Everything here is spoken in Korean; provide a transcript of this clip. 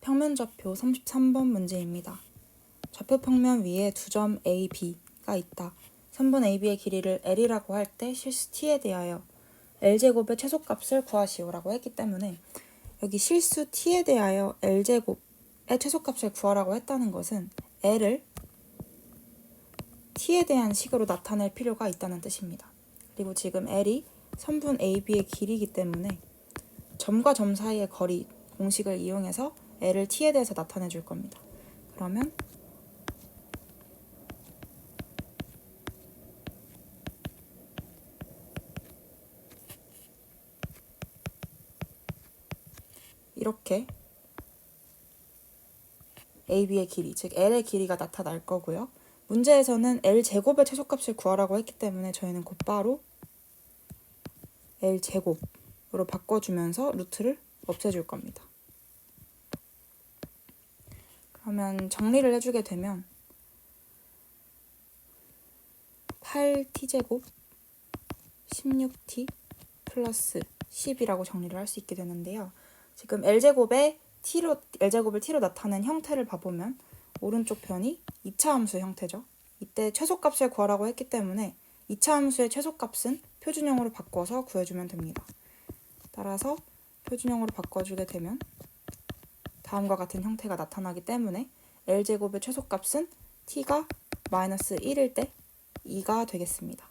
평면 좌표 33번 문제입니다. 좌표 평면 위에 두 점 A, B가 있다. 3분 AB의 길이를 L이라고 할 때 실수 T에 대하여 L제곱의 최소값을 구하시오라고 했기 때문에 여기 실수 T에 대하여 L제곱의 최소값을 구하라고 했다는 것은 L을 T에 대한 식으로 나타낼 필요가 있다는 뜻입니다. 그리고 지금 L이 3분 AB의 길이기 때문에 점과 점 사이의 거리 공식을 이용해서 L을 T에 대해서 나타내 줄 겁니다. 그러면 이렇게 AB의 길이, 즉 L의 길이가 나타날 거고요. 문제에서는 L 제곱의 최소값을 구하라고 했기 때문에 저희는 곧바로 L 제곱으로 바꿔주면서 루트를 없애줄 겁니다. 그러면 정리를 해주게 되면 8t제곱 16t 플러스 10이라고 정리를 할 수 있게 되는데요. 지금 L제곱에 t로 L제곱을 t로 나타낸 형태를 봐보면 오른쪽 편이 2차 함수 형태죠. 이때 최소값을 구하라고 했기 때문에 2차 함수의 최소값은 표준형으로 바꿔서 구해주면 됩니다. 따라서 표준형으로 바꿔주게 되면 다음과 같은 형태가 나타나기 때문에 L제곱의 최소값은 t가 마이너스 1일 때 2가 되겠습니다.